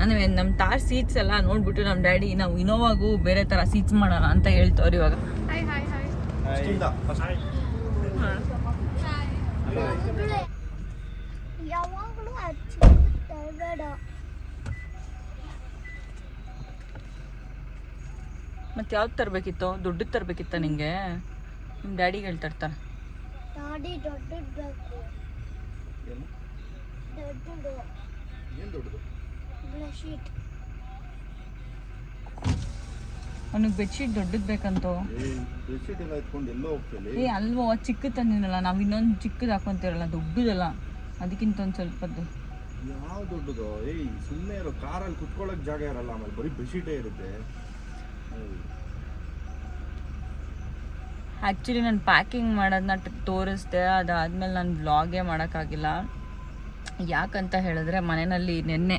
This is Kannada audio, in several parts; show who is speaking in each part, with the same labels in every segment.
Speaker 1: ಅಂದ್ರೆ ನಮ್ಮ ತಾರ್ ಸೀಟ್ಸ್ ಎಲ್ಲ ನೋಡ್ಬಿಟ್ಟು ನಮ್ಮ ಡ್ಯಾಡಿ ನಾವು ಇನೋವಾಗೂ ಬೇರೆ ತರ ಸೀಟ್ಸ್ ಮಾಡೋಣ ಅಂತ ಹೇಳ್ತವ್ರು ಇವಾಗ.
Speaker 2: ಹಾಯ್ ಹಾಯ್ ಹಾಯ್
Speaker 3: ಯಾವಾಗಲೂ ಹಚ್ಚಿ ತರಬೇಡ
Speaker 1: ಮತ್ತೆ ಯಾವ್ದು ತರಬೇಕಿತ್ತು? ದುಡ್ಡು ತರಬೇಕಿತ್ತ ನಿಂಗೆ? ನಿಮ್ಮ ಡ್ಯಾಡಿಗೆ ಹೇಳ್ತಾ ಇರ್ತಾರೆ. ಅವನಿಗೆ ಬೆಡ್ಶೀಟ್ ದೊಡ್ಡದು ಬೇಕಂತೋ?
Speaker 4: ಏ ಬೆಡ್ಶೀಟ್ ಎಲ್ಲ ಎತ್ಕೊಂಡು ಎಲ್ಲೋ ಹೋಗ್ತೇಲಿ
Speaker 1: ಏ ಅಲ್ವೋ ಚಿಕ್ಕ ತಂದಿನಲ್ಲ ನಾವು ಇನ್ನೊಂದು ಚಿಕ್ಕದು ಹಾಕೊಂತೀರಲ್ಲ ದೊಡ್ಡದಲ್ಲ. ಅದಕ್ಕಿಂತ ಒಂದು ಸ್ವಲ್ಪದ್ದು.
Speaker 4: ಯಾವ ದೊಡ್ಡದು? ಏಯ್ ಸುಮ್ಮನೆ ಇರೋ ಕಾರಲ್ಲಿ ಕುತ್ಕೊಳ್ಳೋಕೆ ಜಾಗ ಇರಲ್ಲ ಆಮೇಲೆ ಬರೀ ಬೆಡ್ಶೀಟೇ ಇರುತ್ತೆ.
Speaker 1: ಆ್ಯಕ್ಚುಲಿ ನಾನು ಪ್ಯಾಕಿಂಗ್ ಮಾಡೋದನ್ನ ತೋರಿಸ್ದೆ ಅದಾದ್ಮೇಲೆ ನಾನು ವ್ಲಾಗೇ ಮಾಡೋಕ್ಕಾಗಿಲ್ಲ. ಯಾಕಂತ ಹೇಳಿದ್ರೆ ಮನೆಯಲ್ಲಿ ನಿನ್ನೆ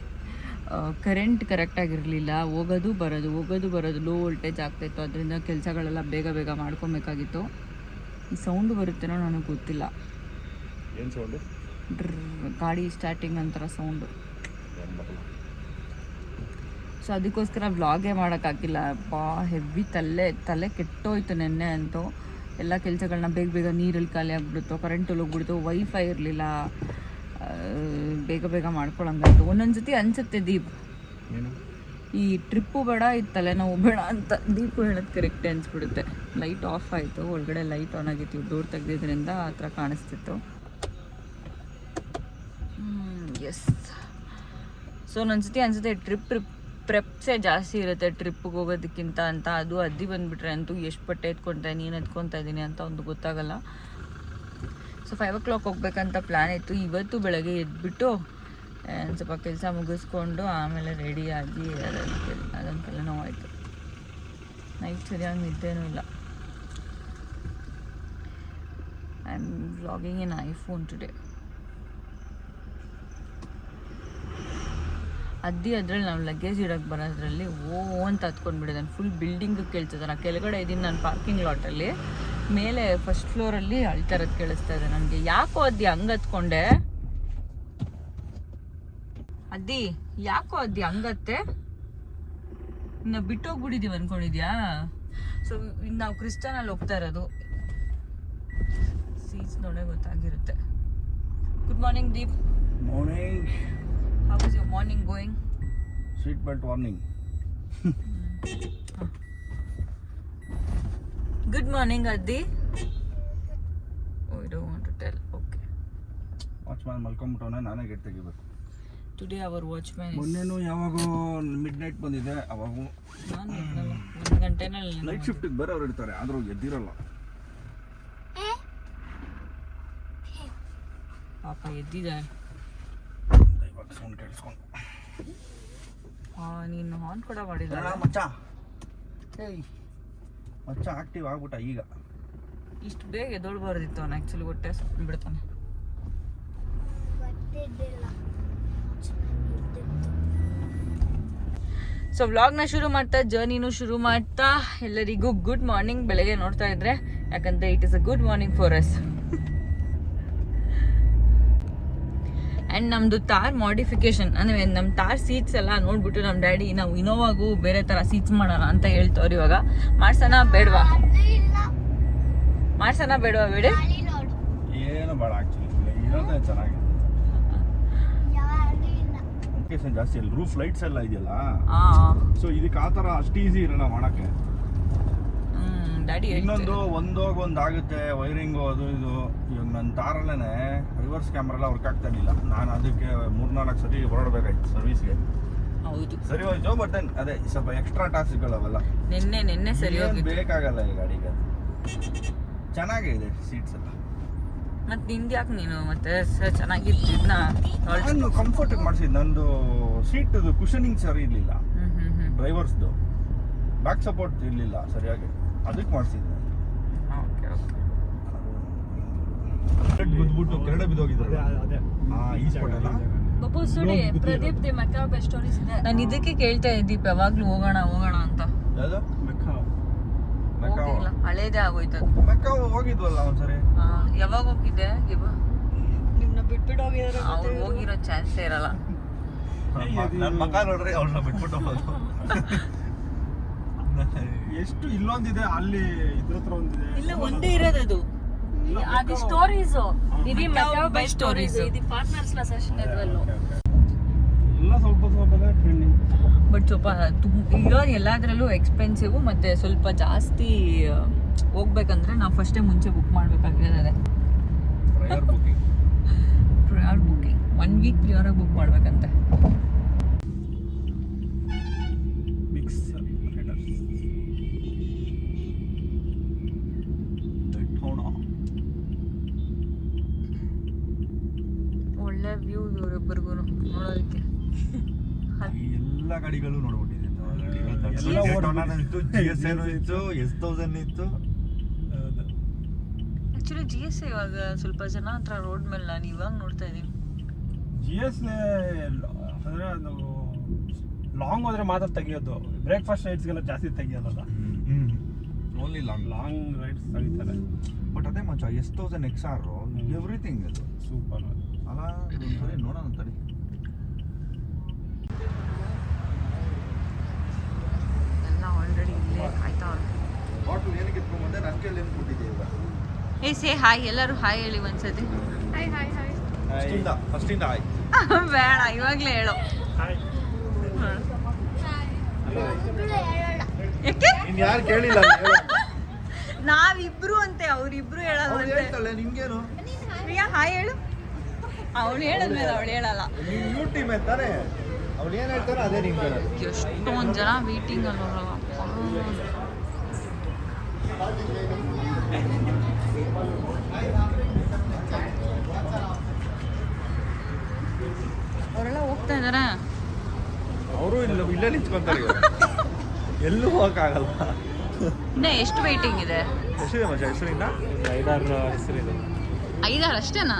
Speaker 1: ಕರೆಂಟ್ ಕರೆಕ್ಟಾಗಿರಲಿಲ್ಲ ಹೋಗೋದು ಬರೋದು ಹೋಗೋದು ಬರೋದು ಲೋ ವೋಲ್ಟೇಜ್ ಆಗ್ತಾಯಿತ್ತು ಅದರಿಂದ ಕೆಲಸಗಳೆಲ್ಲ ಬೇಗ ಬೇಗ ಮಾಡ್ಕೊಬೇಕಾಗಿತ್ತು. ಈ ಸೌಂಡು ಬರುತ್ತೇನೋ ನನಗೆ ಗೊತ್ತಿಲ್ಲ.
Speaker 4: ಏನು ಸೌಂಡು
Speaker 1: ಡ್ರ್ ಗಾಡಿ ಸ್ಟಾರ್ಟಿಂಗ್ ನಂತರ ಸೌಂಡು ಸೊ ಅದಕ್ಕೋಸ್ಕರ ವ್ಲಾಗೇ ಮಾಡೋಕ್ಕಾಗಿಲ್ಲ. ಬಾ ಹೆವಿ ತಲೆ ತಲೆ ಕೆಟ್ಟೋಯ್ತು ನೆನ್ನೆ ಅಂತೂ. ಎಲ್ಲ ಕೆಲಸಗಳನ್ನ ಬೇಗ ಬೇಗ ನೀರಲ್ಲಿ ಖಾಲಿ ಆಗ್ಬಿಡುತ್ತೋ ಕರೆಂಟಲ್ಲಿ ಹೋಗ್ಬಿಡ್ತು ವೈಫೈ ಇರಲಿಲ್ಲ. ಬೇಗ ಬೇಗ ಮಾಡ್ಕೊಳಂಗಾಯ್ತು. ಒಂದೊಂದು ಸತಿ ಅನ್ಸುತ್ತೆ ದೀಪ್. ಈ ಟ್ರಿಪ್ಪು ಬೇಡ ಈ ತಲೆನೋವು ಬೇಡ ಅಂತ ದೀಪು ಹೇಳೋದು ಕರೆಕ್ಟ್ ಅನ್ಸ್ಬಿಡುತ್ತೆ. ಲೈಟ್ ಆಫ್ ಆಯಿತು. ಒಳಗಡೆ ಲೈಟ್ ಆನ್ ಆಗಿತ್ತು. ಡೋರ್ ತೆಗ್ದಿದ್ರಿಂದ ಆ ಥರ ಕಾಣಿಸ್ತಿತ್ತು. ಎಸ್ ಸೊ ಸತಿ ಅನ್ಸುತ್ತೆ ಟ್ರಿಪ್ ಟ್ರಿಪ್ ಪ್ರೆಪ್ಸೇ ಜಾಸ್ತಿ ಇರುತ್ತೆ ಟ್ರಿಪ್ಪಿಗೆ ಹೋಗೋದಕ್ಕಿಂತ ಅಂತ. ಅದು ಅದ್ದಿ ಬಂದುಬಿಟ್ರೆ ಅಂತೂ ಎಷ್ಟು ಬಟ್ಟೆ ಎತ್ಕೊತಾ ನೀನು ಎತ್ಕೊತಾ ಇದ್ದೀನಿ ಅಂತ ಒಂದು ಗೊತ್ತಾಗಲ್ಲ. ಸೊ ಫೈವ್ ಓ ಕ್ಲಾಕ್ ಹೋಗ್ಬೇಕಂತ ಪ್ಲ್ಯಾನ್ ಇತ್ತು. ಇವತ್ತು ಬೆಳಗ್ಗೆ ಎದ್ಬಿಟ್ಟು ಸ್ವಲ್ಪ ಕೆಲಸ ಮುಗಿಸ್ಕೊಂಡು ಆಮೇಲೆ ರೆಡಿಯಾಗಿ ಅದೊಂದು ನೋವಾಯಿತು. ನೈಟ್ ಸರಿಯಾಗಿ ನಿದ್ದೇನೂ ಇಲ್ಲ. I am vlogging in iPhone today ಅದ್ದಿ ಅದ್ರಲ್ಲಿ ನಾವು ಲಗೇಜ್ ಇಡೋಕ್ಕೆ ಬರೋದ್ರಲ್ಲಿ, ಓ ಅಂತ ಹತ್ಕೊಂಡ್ಬಿಟ್ಟಿದ್ದಾನೆ ಫುಲ್ ಬಿಲ್ಡಿಂಗ್ ಕೇಳ್ತದೆ ನಾನು ಕೆಳಗಡೆ ಇದ್ದೀನಿ ನಾನು ಪಾರ್ಕಿಂಗ್ ಲಾಟಲ್ಲಿ ಮೇಲೆ ಫಸ್ಟ್ ಫ್ಲೋರಲ್ಲಿ ಅಳ್ತಾ ಇರೋದು ಕೇಳಿಸ್ತಾ ಇದೆ ನನಗೆ. ಯಾಕೋ ಅದಿ ಹಂಗೆ ಹತ್ಕೊಂಡೆ? ಅದ್ದಿ ಯಾಕೋ ಅದಿ ಹಂಗತ್ತೆ ಇನ್ನು ಬಿಟ್ಟೋಗ್ಬಿಟ್ಟಿದೀವಿ ಅನ್ಕೊಂಡಿದ್ಯಾ? ಸೊ ನಾವು ಕ್ರಿಸ್ಟನಲ್ಲಿ ಹೋಗ್ತಾ ಇರೋದು. ಸೀಟ್ಸ್ ನೋಡೇ ಗೊತ್ತಾಗಿರುತ್ತೆ. Good morning
Speaker 4: Deep.
Speaker 1: Morning how is your morning
Speaker 4: going seat belt
Speaker 1: warning good morning oh you don't want to tell okay
Speaker 4: watchman ಮಲ್ಕೊಂಬಿಟ್ಟವನೆ ನಾನೇ ಗೇಟ್ ತೆಗಿಬೇಕು.
Speaker 1: ಟುಡೇ ಅವರ್ ವಾಚ್ಮ್ಯಾನ್
Speaker 4: ಮೊನ್ನೆನೂ ಯಾವಾಗೋ ಮಿಡ್ ನೈಟ್ ಬಂದಿದೆ ಅವಾಗೂ
Speaker 1: ನಾನು ಎದ್ನಲ್ಲ. ಒಂದು ಗಂಟೆನಲ್ಲಿ
Speaker 4: ನೈಟ್ ಶಿಫ್ಟಿಗೆ ಬೇರೆ ಅವ್ರು ಇರ್ತಾರೆ ಆದರೂ ಎದ್ದಿರಲ್ಲ.
Speaker 1: ಪಾಪ ಎದ್ದಿದ್ದಾರೆ.
Speaker 4: ಇವಾಗ ಸೌಂಡ್ ಕೇಳಿಸ್ಕೊಂಡು.
Speaker 1: ನೀನು ಹಾನ್ ಕೂಡ ಮಾಡಿಲ್ಲ.
Speaker 4: ಮಚ್ಚ. ಏಯ್. ಮಚ್ಚ ಆಕ್ಟಿವ್ ಆಗ್ಬಿಟ್ಟ ಈಗ.
Speaker 1: ಇಷ್ಟು ಬೇಗ ಎದೊಳ್ಬಾರ್ದಿತ್ತು ಅವನು ಆ್ಯಕ್ಚುಲಿ ಹೊಟ್ಟೆ ಬಿಡ್ತಾನೆ. ಸೊ ವ್ಲಾಗ್ನ ಶುರು ಮಾಡ್ತಾ ಜರ್ನಿನೂ ಶುರು ಮಾಡ್ತಾ ಎಲ್ಲರಿಗೂ ಗುಡ್ ಮಾರ್ನಿಂಗ್ ಬೆಳಗ್ಗೆ ನೋಡ್ತಾ ಇದ್ರೆ ಯಾಕಂದ್ರೆ it is a good morning for us and ನಮ್ಮದು ತಾರ್ ಮಾಡಿಫಿಕೇಶನ್ ಅಂದರೆ ನಮ್ಮ ತಾರ್ ಸೀಟ್ಸ್ ಎಲ್ಲ ನೋಡ್ಬಿಟ್ಟು ನಮ್ಮ ಡ್ಯಾಡಿ ನಾವು ಇನೋವಾಗೂ ಬೇರೆ ಥರ ಸೀಟ್ಸ್ ಮಾಡೋಣ ಅಂತ ಹೇಳ್ತವ್ರು ಇವಾಗ. ಮಾಡ್ಸೋಣ ಬೇಡವಾ? ಮಾಡ್ಸೋಣ ಬೇಡವಾ ಬೇಡ
Speaker 4: ಏನು ಬೇಡ ಆ್ಯಕ್ಚುಲಿ ಚೆನ್ನಾಗಿ ಚೆನ್ನಾಗಿದೆ. ಜಾಸ್ತಿ ಅಲ್ಲಿ ರೂಫ್ ಲೈಟ್ಸ್ ಎಲ್ಲ ಇದೆಯಲ್ಲ? ಸೊ ಇದಕ್ಕೆ ಆ ಥರ ಅಷ್ಟು ಈಸಿ ಇರಲ್ಲ ಮಾಡಕ್ಕೆ.
Speaker 1: ಡ್ಯಾಡಿ
Speaker 4: ಇನ್ನೊಂದು ಒಂದೋಗ ಒಂದು ಆಗುತ್ತೆ ವೈರಿಂಗು ಅದು ಇದು. ಇವಾಗ ನನ್ನ ತಾರಲ್ಲೇ ರಿವರ್ಸ್ ಕ್ಯಾಮ್ರಾ ಎಲ್ಲ ವರ್ಕ್ ಆಗ್ತಾ ಇರಲಿಲ್ಲ. ನಾನು ಅದಕ್ಕೆ ಮೂರ್ನಾಲ್ಕು ಸರಿ ಹೊರಡ್ಬೇಕಾಯ್ತು ಸರ್ವಿಸ್ಗೆ
Speaker 1: ಹೌದು.
Speaker 4: ಸರಿ ಹೋಯ್ತು ಬಟ್ ಅದೇ ಸ್ವಲ್ಪ ಎಕ್ಸ್ಟ್ರಾ ಟಾಸ್ಕ್ಗಳು ಅವೆಲ್ಲ
Speaker 1: ನಿನ್ನೆ ನಿನ್ನೆ ಸರಿ ಹೋಗಿತ್ತು.
Speaker 4: ಬೇಕಾಗಲ್ಲ ಈ ಗಾಡಿಗೆ ಚೆನ್ನಾಗಿದೆ ಚೆನ್ನಾಗೇ ಇದೆ ಸೀಟ್ಸ್ ಎಲ್ಲ.
Speaker 1: ಮತ್ತೆ ನಿಂದು ಯಾಕೆ ನೀನು? ಮತ್ತೆ ಸ- ಚೆನ್ನಾಗಿದ್ದಿದ್ನ
Speaker 4: ನಾನು ಕಂಫರ್ಟ್ ಮಾಡಿಸಿದ್ದು ನಂದು ಸೀಟ್ ಕುಷನಿಂಗ್ ಸರಿ ಇರಲಿಲ್ಲ. ಡ್ರೈವರ್ಸ್ದು ಬ್ಯಾಕ್ ಸಪೋರ್ಟ್ ಇರಲಿಲ್ಲ ಸರಿಯಾಗಿ. ಅದಕ್ಕೆ ಮಾಡಿಸಿದ್ದೆ
Speaker 1: ಓಕೆ ಓಕೆ.
Speaker 4: ಬಿದ್ಬಿಟ್ಟು ಕೆರಡೆ ಬಿದ್ದೋಗಿದ್ದಾರೆ ಹಾ ಈ ಸ್ಪಾಟ್ ಅಲ್ಲ?
Speaker 5: ಬಪ್ಪು ಸುಡಿ ಪ್ರದೀಪ್ ದಿ ಮಕ್ಕಾ ಬೆಸ್ಟ್ ಸ್ಟೋರೀಸ್ ಇದೆ.
Speaker 1: ನಾನು ಇದಕ್ಕೆ ಕೇಳ್ತಾ ಇದ್ದೀಪ್ ಯಾವಾಗ್ಲೂ ಹೋಗೋಣ ಹೋಗೋಣ ಅಂತ. ಹೋಗಿಲ್ಲ ಹಳೇದೇ ಆಗೋಯ್ತು ಅದು.
Speaker 4: ಹೋಗಿದ್ವಲ್ಲ ಒಂದ್ಸರಿ?
Speaker 1: ಯಾವಾಗ ಹೋಗಿದ್ದೆ ಇವ?
Speaker 5: ನಿಮ್ನ ಬಿಟ್ಬಿಟ್ಟು ಹೋಗಿದಾರೆ
Speaker 1: ಅವ್ರು ಹೋಗಿರೋ ಚಾನ್ಸೇ ಇರಲ್ಲ.
Speaker 4: ನನ್ನ ಮಕ್ಕ ನೋಡ್ರಿ ಅವ್ರನ್ನ ಬಿಟ್ಬಿಟ್ಟು ಹೋಗೋದು.
Speaker 2: ಎಷ್ಟು ಇಲ್ಲೊಂದಿದೆ ಅಲ್ಲಿ ಇದ್ರ ಹತ್ರ ಒಂದಿದೆ?
Speaker 1: ಇಲ್ಲ ಒಂದೇ ಇರೋದು ಅದು ಆ
Speaker 5: ಸ್ಟೋರೀಸ್
Speaker 1: ಇದಿ
Speaker 5: మెటావ్
Speaker 1: ಬೈ
Speaker 5: ಸ್ಟೋರೀಸ್ ಇದಿ పార్ట్నర్స్ ನ ಸೆಷನ್ ಇದ್ವಲ್ಲೂ.
Speaker 2: ಎಲ್ಲ ಸ್ವಲ್ಪ ಸ್ವಲ್ಪನೇ ಟ್ರೆಂಡಿಂಗ್
Speaker 1: ಬಟ್ ಸ್ವಲ್ಪ ಇರೋದು ಎಲ್ಲದರಲ್ಲೂ ಎಕ್ಸ್ಪೆನ್ಸಿವ್ ಮತ್ತೆ ಸ್ವಲ್ಪ ಜಾಸ್ತಿ ಹೋಗ್ಬೇಕಂದ್ರೆ ನಾವು ಫಸ್ಟೇ ಮುಂಚೆ ಬುಕ್ ಮಾಡಬೇಕಾಗಿರೋದೆ.
Speaker 4: ಪ್ರಿಯರ್ ಬುಕಿಂಗ್
Speaker 1: ಒನ್ ವೀಕ್ ಪ್ರಿಯರಾಗಿ ಬುಕ್ ಮಾಡಬೇಕಂತೆ.
Speaker 4: ಎಲ್ಲ ಗಾಡಿಗಳು. ಇತ್ತು ಜಿ ಎಸ್ ಏನೋ ಇತ್ತು ಎಸ್ ತೌಸಂಡ್ ಇತ್ತು.
Speaker 1: ಆ್ಯಕ್ಚುಲಿ ಜಿ ಎಸ್ ಇವಾಗ ಸ್ವಲ್ಪ ಜನ ಹತ್ರ ರೋಡ್ ಮೇಲೆ ನಾನು ಇವಾಗ ನೋಡ್ತಾ ಇದ್ದೀನಿ.
Speaker 2: ಜಿ ಎಸ್ ಅಂದ್ರೆ ಅದು ಲಾಂಗ್ ಹೋದ್ರೆ ಮಾತ್ರ ತೆಗಿಯೋದು. ಬ್ರೇಕ್ಫಾಸ್ಟ್ ರೈಡ್ಸ್ಗೆಲ್ಲ ಜಾಸ್ತಿ ತೆಗಿಯೋದಲ್ಲ.
Speaker 4: ಓನ್ಲಿ ಲಾಂಗ್
Speaker 2: ಲಾಂಗ್ ರೈಡ್ಸ್ ತೆಗಿತಾರೆ.
Speaker 4: ಬಟ್ ಅದೇ ಮಚ್ಚ S thousand X R everything ಅದು.
Speaker 2: ಸೂಪರ್
Speaker 4: ಅಲ್ಲ ನೋಡೋಣ ತಡಿ
Speaker 1: ಎಲ್ಲ ಆಲ್ರೆಡಿ ಇಲ್ಲೇ ಆಯ್ತಾ ಏ ಸೇ ಹಾಯ್ ಎಲ್ಲರೂ ಹಾಯ್ ಹೇಳಿ ಒಂದ್ಸತಿ. ಬೇಡ ಇವಾಗಲೇ ಹೇಳು.
Speaker 4: ಕೇಳಿಲ್ಲ
Speaker 1: ನಾವಿಬ್ರು ಅಂತೆ ಅವ್ರಿಬ್ರು ಹೇಳೋದು
Speaker 4: ಹೇಳ್ತಾಳೆ ನಿಮ್ಗೇನು?
Speaker 1: ಪ್ರಿಯಾ ಹಾಯ್ ಹೇಳು. ಅವಳು ಹೇಳಿದ್ಮೇಲೆ ಅವಳು ಹೇಳಲ್ಲ. ಎಷ್ಟೊಂದು ಜನ ಮೀಟಿಂಗ್ ಅಲ್ವಲ್ಲ ಅವರೆಲ್ಲ ಹೋಗ್ತಾ ಇದಾರೆ.
Speaker 4: ಅವರು ಇಲ್ಲ ಇಲ್ಲೇ ನಿಂತ್ಕೊಂತಾರೆ. ಎಲ್ಲೂ ಹೋಗಕ್ಕಾಗಲ್ಲ.
Speaker 1: ಇನ್ನೇ ಎಷ್ಟು ವೇಟಿಂಗ್ ಇದೆ?
Speaker 4: ಎಷ್ಟಿದೆ ಮಚ್ಚ ಹೆಸರಿಂದ.
Speaker 2: ಐದಾರು ಹೆಸರಿದೆ
Speaker 1: ಐದಾರು ಅಷ್ಟೇನಾ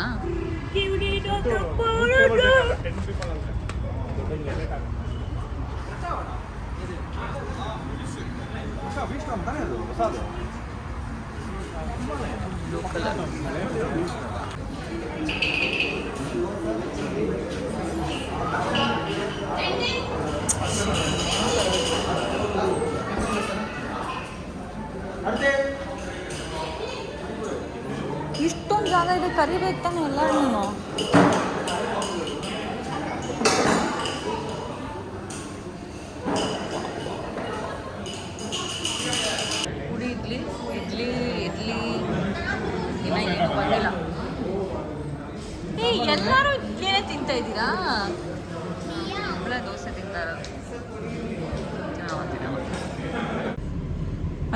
Speaker 1: ಇಷ್ಟೊಂದು ಜಾಗ ಇದೆ ಕರಿಬೇಕು ತಾನೆ ಎಲ್ಲರೂ ಪುಡಿ ಇಡ್ಲಿ ಇಡ್ಲಿ ಇಡ್ಲಿ ಇನ್ನ ಏನು ಬಂದಿಲ್ಲ ಏ ಎಲ್ಲರೂ ಇಡ್ಲಿನೇ ತಿಂತಾ ಇದ್ದೀರಾ? ದೋಸೆ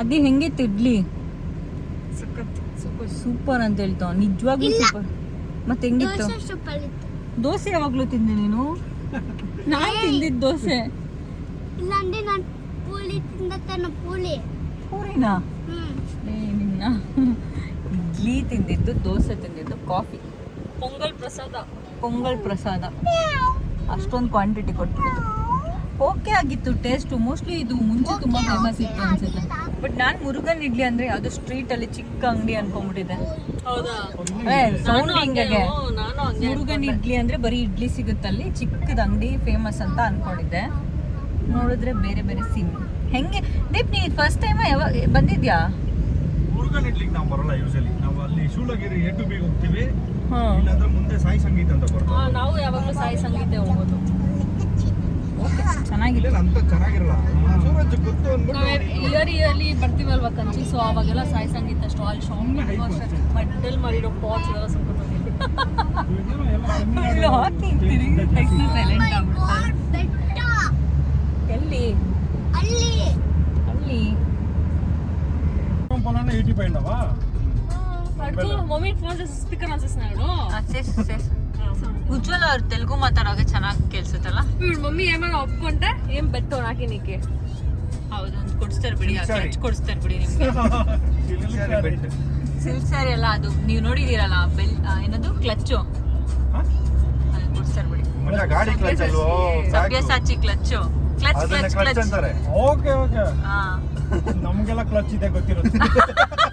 Speaker 1: ಅದೇ ಹೆಂಗಿತ್ತು ಇಡ್ಲಿ ಸೂಪರ್. ಅಂತ ಹೇಳ್ತಾವ ನಿಜವಾಗ್ಲೂ ಸೂಪರ್. ಮತ್ತೆ ಹೆಂಗಿತ್ತು?
Speaker 3: ದೋಸೆ
Speaker 1: ಯಾವಾಗ್ಲೂ ತಿಂದೆ ನೀನು? ನಾನು ತಿಂದಿದ್ದು ದೋಸೆ.
Speaker 3: ಇಲ್ಲಾಂದ್ರೆ ನಾನು ಪೂಲಿ ತಿಂದತ್ತನ ಪೂಲಿ
Speaker 1: ಪೂರಿನಾ? ನಿನ್ನ. ಇಡ್ಲಿ ತಿಂದಿದ್ದು ದೋಸೆ ತಿಂದಿದ್ದು ಕಾಫಿ.
Speaker 5: ಪೊಂಗಲ್ ಪ್ರಸಾದ.
Speaker 1: ಪೊಂಗಲ್ ಪ್ರಸಾದ. ಅಷ್ಟೊಂದು ಕ್ವಾಂಟಿಟಿ ಕೊಟ್ಬಿಟ್ಟು ಓಕೆ ಆಗಿತ್ತು ಟೇಸ್ಟು ಮೋಸ್ಟ್ಲಿ ಇದು ಮುಂಚೆ ತುಂಬಾ ಫೇಮಸ್ ಇತ್ತು ಅನ್ಸುತ್ತೆ. ಬಟ್ ನಾನು ಮುರುಗನ್ ಇಡ್ಲಿ ಅಂದ್ರೆ ಅದು ಸ್ಟ್ರೀಟ್ ಅಲ್ಲಿ ಚಿಕ್ಕ ಅಂಗಡಿ ಅನ್ಕೊಂಡ್ಬಿಟ್ಟಿದ್ದೆ. ಏ ಸೌಂಡ್ ಹಿಂಗೆ. ಮುರುಗನ್ ಇಡ್ಲಿ ಅಂದ್ರೆ ಬರೀ ಇಡ್ಲಿ ಸಿಗುತ್ತಲ್ಲಿ ಚಿಕ್ಕದ ಅಂಗಡಿ ಫೇಮಸ್ ಅಂತ ಅನ್ಕೊಂಡಿದ್ದೆ. ನೋಡಿದ್ರೆ ಬೇರೆ ಬೇರೆ ಸೀನ್ ಹೆಂಗೆ? ದೀಪ್ ನೀ ಫಸ್ಟ್ ಟೈಮ್ ಯಾವಾಗ ಬಂದಿದ್ಯಾ?
Speaker 4: ಮುರುಗನ್ ಇಡ್ಲಿಗೆ ನಾವು ಬರಲ್ಲ ಯೂಶಲಿ ನಾವು ಅಲ್ಲಿ ಶೂಲಗಿರಿ ಎಡ್ಡು ಟು ಬಿಗೆ ಹೋಗ್ತೀವಿ. ಇಲ್ಲಾಂದ್ರೆ ಮುಂದೆ ಸಾಯಿ ಸಂಗೀತ ಅಂತ ಬರ್ತದೆ.
Speaker 5: ನಾವು ಯಾವಾಗಲೂ ಸಾಯಿ ಸಂಗೀತ ಹೋಗೋದು.
Speaker 1: ಓಕೆ ಚೆನ್ನಾಗಿದೆ.
Speaker 4: ಅಂತ ಚೆನ್ನಾಗಿರಲ್ಲ. ಸೂರಜ್ ಗೊತ್ತು
Speaker 5: ಇಯರ್ ಇಯರ್ಲಿ ಬರ್ತೀವಲ್ವಾ ಕಂಚಿ? ಸೊ ಅವಾಗೆಲ್ಲ ಸಾಯಿ ಸಂಗೀತ ಅಷ್ಟು ಅಲ್ಲಿ ಶಾಂಗ್ ಮಡ್ಡಲ್ಲಿ ಮಾಡಿರೋ ಪಾಚ್ ಎಲ್ಲ
Speaker 1: ಸುಮ್ಮನೆ
Speaker 3: oh
Speaker 1: ಎಲ್ಲಿ?
Speaker 3: ಅಲ್ಲಿ.
Speaker 1: ಅಲ್ಲಿ.
Speaker 2: ಏಯ್ಟಿ ಪೈಂಡವಾ పోయిండవా
Speaker 5: మమ్మీ ఫోన్ చేసి స్పీకర్ ఆన్ చేస్తున్నాడు
Speaker 1: ಉಜ್ವಲ್ ಅವ್ರು ತೆಲುಗು ಮಾತಾಡೋಕೆ ಚೆನ್ನಾಗಿ ಕೇಳಿಸುತ್ತಲ್ಲ
Speaker 5: ఇప్పుడు మమ్మీ ఏమైనా ఒప్పుకుంటే ఏం పెట్టు నాకి నీకే
Speaker 1: ಹೌದು ಒಂದು ಕೊಡಿಸ್ತಾರೆ ಬಿಡಿ
Speaker 4: Silk saree.
Speaker 1: ಕ್ಲಚ್ ಕೊಡಿಸ್ತಾರೆ ಬಿಡಿ ನಿಮ್ಗೆ ಸಿಲ್ಕ್ ಸ್ಯಾರಿ ಅಲ್ಲ ಅದು ನೀವು ನೋಡಿದೀರಲ್ಲ ಬೆಲ್ ಆ, ಏನದು ಕ್ಲಚ್ಚು ಅದು ಕೊಡಿಸ್ತಾರೆ ಬಿಡಿ
Speaker 4: ಮಚ್ಚ ಗಾಡಿ ಕ್ಲಚ್ ಅಲ್ವೋ
Speaker 1: ಸಬ್ಯಸಾಚಿ ಕ್ಲಚ್ಚು ಕ್ಲಚ್
Speaker 4: ಅದನ್ನ
Speaker 1: ಕ್ಲಚ್
Speaker 4: ಕ್ಲಚ್
Speaker 1: ಕ್ಲಚ್
Speaker 4: ಅಂತಾರೆ
Speaker 2: ಓಕೆ ಓಕೆ
Speaker 1: ಹಾ
Speaker 2: ನಮಗೆಲ್ಲ ಕ್ಲಚ್ ಇದೆ ಗೊತ್ತಿರುತ್ತೆ
Speaker 1: ಓ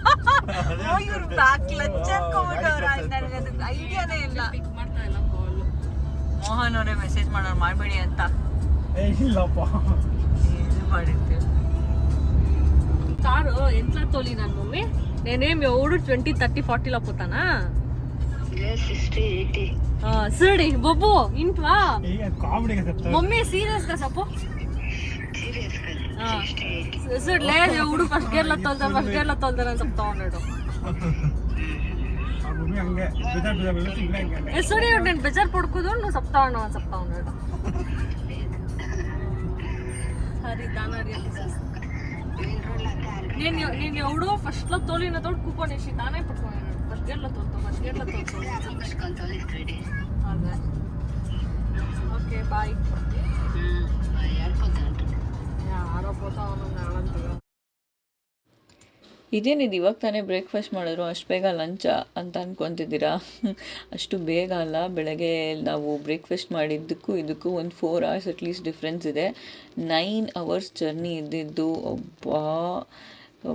Speaker 1: ಇವ್ರು ಬ್ಯಾಕ್ ಕ್ಲಚ್ ಅನ್ಕೊಂಬಿಟ್ಟವ್ರ ನನಗೆ ಅದು ಐಡಿಯಾನೇ ಇಲ್ಲ
Speaker 5: ಪಿಕ್ ಮಾಡ್ತಾ ಇಲ್ಲ ಕಾಲ್
Speaker 6: ಮೋಹನ್ ಅವರೇ ಮೆಸೇಜ್ ಮಾಡೋರು ಮಾಡಬೇಡಿ ಅಂತ
Speaker 2: ಏ ಇಲ್ಲಪ್ಪ
Speaker 6: ಇದು ಮಾಡಿರ್ತೀವಿ
Speaker 5: కారు ఎంత తోలినాను మమ్మీ నేనేం ఎవడు ట్వంటీ థర్టీ ఫార్టీలో పోతానా సరే బొబ్బు ఇంట్వా
Speaker 2: ಈಗ ಕಾಮಿಡಿಗೆ ಸತ್ತ
Speaker 5: మమ్మీ సీరియస్ గా చెప్పు చూడు లేదు ఉడు ఫస్ట్ గేర్ లో తోలుతా ఫస్ట్ గేర్ లో తోలుతాను అని చెప్తా ఉన్నాడు చూడు నేను బెజార్ పడుకుదు నువ్వు చెప్తా ఉన్నావు అని చెప్తా ఉన్నాడు సరే దాని నేను నేను ఎవడో ఫస్ట్ లో తోలిన తోడు కూపన్ వేసి దానే పట్టుకున్నాను ఫస్ట్ గేర్ లో తోలుతా ఫస్ట్ గేర్ లో తోలుతా ఓకే బాయ్
Speaker 6: ಇದೇನಿದು? ಇವಾಗ ತಾನೇ ಬ್ರೇಕ್ಫಾಸ್ಟ್ ಮಾಡಿದ್ರು. ಅಷ್ಟು ಬೇಗ ಲಂಚ ಅಂತ ಅನ್ಕೊತಿದ್ದೀರಾ? ಅಷ್ಟು ಬೇಗ ಅಲ್ಲ. ಬೆಳಗ್ಗೆ ನಾವು ಬ್ರೇಕ್ಫಾಸ್ಟ್ ಮಾಡಿದ್ದಕ್ಕೂ ಇದಕ್ಕೂ ಒಂದು four hours at least difference ಇದೆ. ನೈನ್ ಅವರ್ಸ್ ಜರ್ನಿ ಇದ್ದಿದ್ದು. ಒಬ್ಬ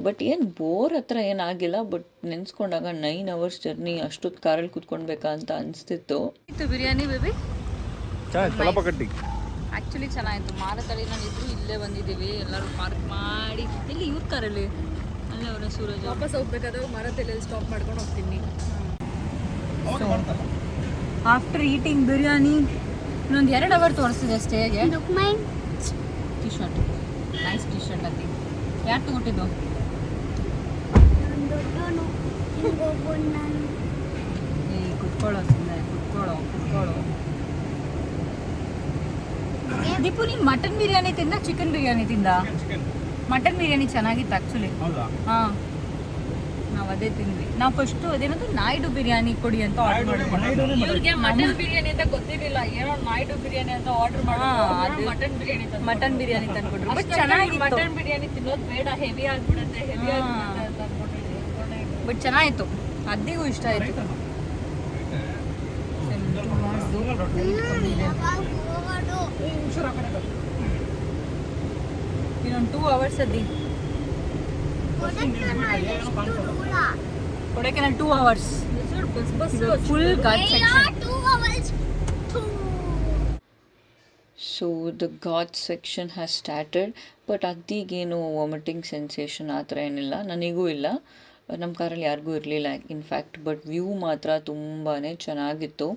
Speaker 6: ಬಟ್ ಏನು ಬೋರ್ ಹತ್ರ ಏನಾಗಿಲ್ಲ ಬಟ್ ನೆನೆಸ್ಕೊಂಡಾಗ ನೈನ್ ಅವರ್ಸ್ ಜರ್ನಿ ಅಷ್ಟೊತ್ತು ಕಾರಲ್ಲಿ ಕುತ್ಕೊಳ್ಬೇಕಾ ಅಂತ ಅನಿಸ್ತಿತ್ತು. ಬಿರಿಯಾನಿ ಬೇಬಿ? ಆ್ಯಕ್ಚುಲಿ ಚೆನ್ನಾಗಿತ್ತು. ಮಾರತಳಿನಲ್ಲಿ ಇದ್ರು ಇಲ್ಲೇ ಬಂದಿದ್ದೀವಿ. ಎಲ್ಲರೂ ಪಾರ್ಕ್ ಮಾಡಿ. ಇಲ್ಲಿ ಇವ್ರ ಕಾರಲ್ಲಿ ಅಲ್ಲೇ? ಅವರ ಸೂರಜ್
Speaker 5: ವಾಪಸ್ ಹೋಗ್ಬೇಕಾದ್ರೆ ಮರದಲ್ಲಿ ಸ್ಟಾಪ್ ಮಾಡ್ಕೊಂಡು ಹೋಗ್ತೀನಿ.
Speaker 6: ಆಫ್ಟರ್ ಈಟಿಂಗ್ ಬಿರಿಯಾನಿ ಇನ್ನೊಂದು ಎರಡು ಅವರ್ ತೋರಿಸಿದೆ
Speaker 3: ಅಷ್ಟೇ. ಹೇಗೆ.
Speaker 6: T shirt nice T shirt ಅಲ್ಲಿ. ಯಾರು ತಗೊಟ್ಟಿದ್ದು. ಏ ಕುತ್ಕೊಳ್ಳೋ ಸುಮ್ಮನೆ ಕುತ್ಕೊಳ್ಳೋ ಕುತ್ಕೊಳ್ಳೋ. ದೀಪು ನೀನು ಮಟನ್ ಬಿರಿಯಾನಿ ತಿಂದ ಚಿಕನ್ ಬಿರಿಯಾನಿ ತಿಂದ? ಮಟನ್ ಬಿರಿಯಾನಿ ಚೆನ್ನಾಗಿತ್ತು ಆ್ಯಕ್ಚುಲಿ
Speaker 2: ಹೌದಾ?
Speaker 6: ಹಾಂ. ನಾವು ಅದೇ ತಿಂದ್ವಿ. ನಾವು ಫಸ್ಟು ಅದೇನದು? ನಾಯ್ಡು ಬಿರಿಯಾನಿ ಕೊಡಿ ಅಂತ ಆರ್ಡರ್ ಮಾಡಿದ್ವಿ.
Speaker 5: ಇವ್ರಿಗೆ ಮಟನ್ ಬಿರಿಯಾನಿ ಅಂತ ಗೊತ್ತಿರಲಿಲ್ಲ. ಏನೋ ನಾಯ್ಡು ಬಿರಿಯಾನಿ ಅಂತ ಆರ್ಡರ್ ಮಾಡಿ
Speaker 6: ಅದು-
Speaker 5: ಮಟನ್ ಬಿರಿಯಾನಿ
Speaker 6: ಮಟನ್ ಬಿರಿಯಾನಿ ತಂದ್ಕೊಟ್ರು. ಬಟ್ ಚೆನ್ನಾಗಿತ್ತು.
Speaker 5: ಮಟನ್ ಬಿರಿಯಾನಿ ತಿನ್ನೋದು ಬೇಡ ಹೆವಿ ಆಗ್ಬಿಡುತ್ತೆ ಹೆವಿ. ಆಗ್ಬಿಡುತ್ತೆ ಅಂತ
Speaker 6: ಬಟ್ ಚೆನ್ನಾಗಿತ್ತು ಅದ್ದಿಗೂ ಇಷ್ಟ ಆಯಿತು.
Speaker 3: ಯಾವಾಗ ಹೋಗೋದು?
Speaker 6: ಇನ್ನೊಂದು ಟೂ ಅವರ್ಸ್ ಅದ್ದಿ? Kodaikanal two
Speaker 3: hours
Speaker 6: bus
Speaker 3: bus full ghat.
Speaker 6: So the ghat section has started but ಅದ್ದಿಗೇನು vomiting sensation ಆ ಥರ ಏನಿಲ್ಲ. ನನಗೂ ಇಲ್ಲ. ನಮ್ಮ ಕಾರಲ್ಲಿ ಯಾರಿಗೂ ಇರಲಿಲ್ಲ ಇನ್ಫ್ಯಾಕ್ಟ್ ಬಟ್ ವ್ಯೂ ಮಾತ್ರ ತುಂಬಾ ಚೆನ್ನಾಗಿತ್ತು.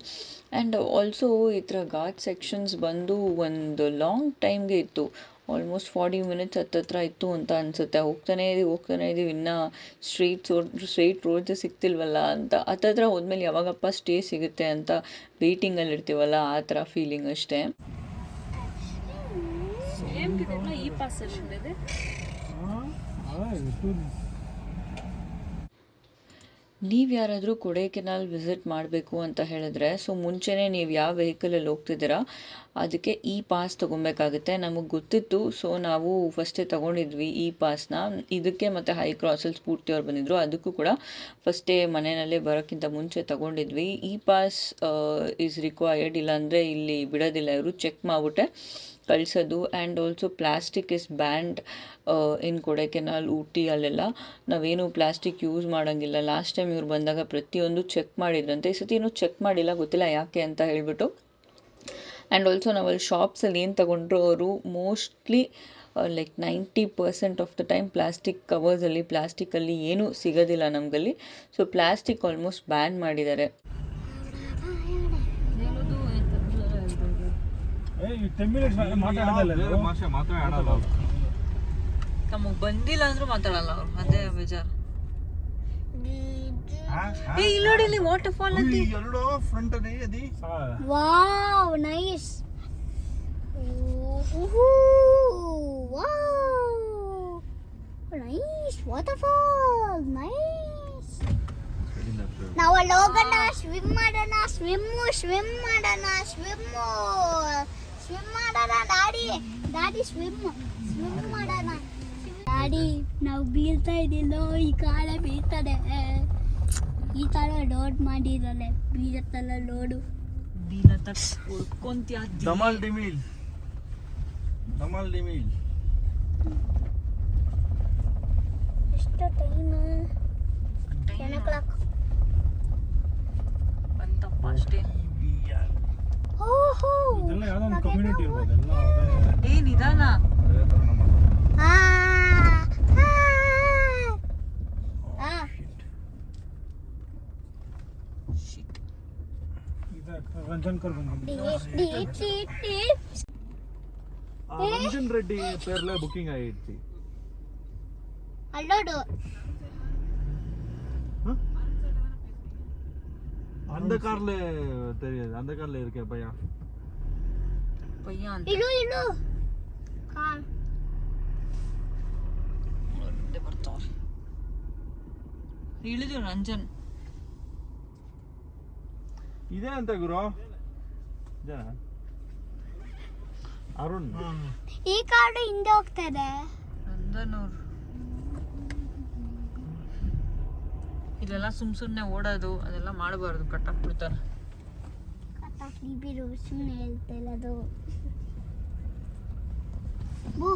Speaker 6: ಆ್ಯಂಡ್ ಆಲ್ಸೋ ಈ ಥರ ಘಾಟ್ ಸೆಕ್ಷನ್ಸ್ ಬಂದು ಒಂದು ಲಾಂಗ್ ಟೈಮ್ಗೆ ಇತ್ತು. ಆಲ್ಮೋಸ್ಟ್ ಫಾರ್ಟಿ ಮಿನಿಟ್ಸ್ ಹತ್ತತ್ರ ಇತ್ತು ಅಂತ ಅನಿಸುತ್ತೆ. ಹೋಗ್ತಾನೇ ಇದ್ದೀವಿ ಹೋಗ್ತಾನೇ ಇದ್ದೀವಿ ಇನ್ನೂ ಸ್ಟ್ರೈಟ್ ಸೋ ಸ್ಟ್ರೈಟ್ ಸಿಗ್ತಿಲ್ವಲ್ಲ ಅಂತ. ಹತ್ತತ್ರ ಹೋದ್ಮೇಲೆ ಯಾವಾಗಪ್ಪ ಸ್ಟೇ ಸಿಗುತ್ತೆ ಅಂತ ವೇಟಿಂಗಲ್ಲಿ ಇರ್ತೀವಲ್ಲ ಆ ಥರ ಫೀಲಿಂಗ್ ಅಷ್ಟೇ.
Speaker 5: ಏನು ಈ
Speaker 6: ನೀವು ಯಾರಾದರೂ ಕೊಡೈಕೆನಾಲ್ ವಿಸಿಟ್ ಮಾಡಬೇಕು ಅಂತ ಹೇಳಿದ್ರೆ, ಸೊ ಮುಂಚೆನೇ ನೀವು ಯಾವ ವೆಹಿಕಲಲ್ಲಿ ಹೋಗ್ತಿದ್ದೀರಾ, ಅದಕ್ಕೆ ಇ ಪಾಸ್ ತೊಗೊಬೇಕಾಗುತ್ತೆ. ನಮಗೆ ಗೊತ್ತಿತ್ತು, ಸೊ ನಾವು ಫಸ್ಟೇ ತೊಗೊಂಡಿದ್ವಿ ಇ ಪಾಸ್ನ. ಇದಕ್ಕೆ ಮತ್ತು ಹೈ ಕ್ರಾಸಲ್ಲಿ ಸ್ಫೂರ್ತಿಯವ್ರು ಬಂದಿದ್ದರು ಅದಕ್ಕೂ ಕೂಡ ಫಸ್ಟೇ ಮನೆಯಲ್ಲೇ ಬರೋಕ್ಕಿಂತ ಮುಂಚೆ ತೊಗೊಂಡಿದ್ವಿ. ಇ ಪಾಸ್ ಈಸ್ ರಿಕ್ವೈರ್ಡ್ ಇಲ್ಲಾಂದರೆ ಇಲ್ಲಿ ಬಿಡೋದಿಲ್ಲ. ಇವರು ಚೆಕ್ ಮಾಡಿಬಿಟ್ಟೆ. ಕಳಿಸೋದು and also plastic is banned in Kodaikanal Ooty ಅಲ್ಲೆಲ್ಲ. ನಾವೇನು ಪ್ಲಾಸ್ಟಿಕ್ ಯೂಸ್ ಮಾಡೋಂಗಿಲ್ಲ. ಲಾಸ್ಟ್ ಟೈಮ್ ಇವ್ರು ಬಂದಾಗ ಪ್ರತಿಯೊಂದು ಚೆಕ್ ಮಾಡಿದ್ರಂತೆ. ಈ ಸತಿ ಏನೂ ಚೆಕ್ ಮಾಡಿಲ್ಲ, ಗೊತ್ತಿಲ್ಲ ಯಾಕೆ ಅಂತ ಹೇಳಿಬಿಟ್ಟು. ಆ್ಯಂಡ್ ಆಲ್ಸೋ ನಾವಲ್ಲಿ ಶಾಪ್ಸಲ್ಲಿ ಏನು ತಗೊಂಡ್ರು ಅವರು mostly like ninety percent of the time plastic ಕವರ್ಸಲ್ಲಿ ಪ್ಲಾಸ್ಟಿಕಲ್ಲಿ ಏನೂ ಸಿಗೋದಿಲ್ಲ ನಮಗಲ್ಲಿ. ಸೊ ಪ್ಲಾಸ್ಟಿಕ್ ಆಲ್ಮೋಸ್ಟ್ ಬ್ಯಾನ್ ಮಾಡಿದ್ದಾರೆ
Speaker 2: ಏ ಟೆನ್ ಮಿನಿಟ್ಸ್ ಮಾತಾಡೋದಲ್ಲ
Speaker 4: ಬೇರೆ ಭಾಷೆ ಮಾತಾಡಲ್ಲ
Speaker 6: ನಮಗೆ ಬಂದಿಲ್ಲ ಅಂದ್ರೂ ಮಾತಾಡಲ್ಲ ಅವ್ರು. ಅದೇ ಬೇಜಾರು. ಏ ಇಲ್ಲಿ ನೋಡಿ ಇಲ್ಲಿ ವಾಟರ್ ಫಾಲ್ ಅಂತ
Speaker 4: ಎರಡು ಫ್ರಂಟ್ ಅಲ್ಲಿ ಅದಿ.
Speaker 3: Wow, nice. Wow. Nice water fall nice. ನಾವು ಅಲ್ಲಿ ಹೋಗೋಣ ಸ್ವಿಮ್ ಮಾಡೋಣ ಸ್ವಿಮ್ ಸ್ವಿಮ್ ಮಾಡೋಣ ಸ್ವಿಮ್ ಸ್ವಿಮ್ ಮಾಡೋಣ ಡ್ಯಾಡಿ ಡ್ಯಾಡಿ ಸ್ವಿಮ್ ಸ್ವಿಮ್ ಮಾಡೋಣ. ಡ್ಯಾಡಿ ನಾವು ಬೀಳ್ತಾ ಇದ್ದಿಲ್ಲೋ ಈ ಕಾಲ ಬೀಳ್ತದೆ. ಈ ತರ ಲೋಡ್ ಮಾಡಿರಲ್ಲ ಬೀಳತ್ತಲ್ಲ ಲೋಡು
Speaker 6: ತಕ್ ಹುಡ್ಕೊಂತ್ಯ
Speaker 4: ದಮಲ್ ಡಿಮಿಲ್. ದಮಲ್ ಡಿಮಿಲ್.
Speaker 3: ಎಷ್ಟು ಟೈಮ್ ಟೆನ್ ಓ ಕ್ಲಾಕ್
Speaker 6: ಬಂತಪ್ಪ ಅಷ್ಟೇ.
Speaker 2: ಇದೆಲ್ಲ ಯಾವ್ದೋ ಒಂದು ಕಮ್ಯುನಿಟಿ ಇರ್ಬೋದು ಎಲ್ಲ ಅವ್ರೇ
Speaker 1: ಏ ನಿಧಾನ
Speaker 4: ಅದೇ ಥರ ನಮ್ಮ ಮಾಡೋದು.
Speaker 3: ಆ ಆ
Speaker 2: ಇದೆ ರಂಜನ್ ಕರ್ ಬಂದಿದೆ
Speaker 3: ಡಿ ಟಿ ಟಿ
Speaker 4: ಆ ರಂಜನ್ ರೆಡ್ಡಿ ಪೇರ್ಲೆ ಬುಕಿಂಗ್ ಆಗಿರ್ತಿ
Speaker 3: ಅಲ್ಲೋಡು
Speaker 4: அந்த கார்ல தெரியாது அந்த கார்ல இருக்கே பையா
Speaker 1: ಪಯ್ಯ ಅಂತ
Speaker 3: ಇಳು ಇಳು ಕಾಲ್
Speaker 1: ಹೊರಗಡೆ ಬರ್ತಾವ್ರೆ ಇಳಿದು ರಂಜನ್
Speaker 4: ಇದೇ ಅಂತ ಗುರು ಇದೇನಾ? ಅರುಣ್
Speaker 3: ಈ ಕಾರು ಹಿಂದೆ ಹೋಗ್ತದೆ
Speaker 1: ರಂಜನ್ ಇಲ್ಲೆಲ್ಲ ಸುಮ್ ಸುಮ್ನೆ ಓಡೋದು ಅದೆಲ್ಲ ಮಾಡಬಾರ್ದು ಕಟ್ಟಾಕ್ಬಿಡ್ತಾರೆ.
Speaker 3: ಬಿಡ್ತಾರೆ ಸುಮ್ಮನೆ ಹೇಳ್ತಾ ಇಲ್ಲ ಅದು ಬೂ.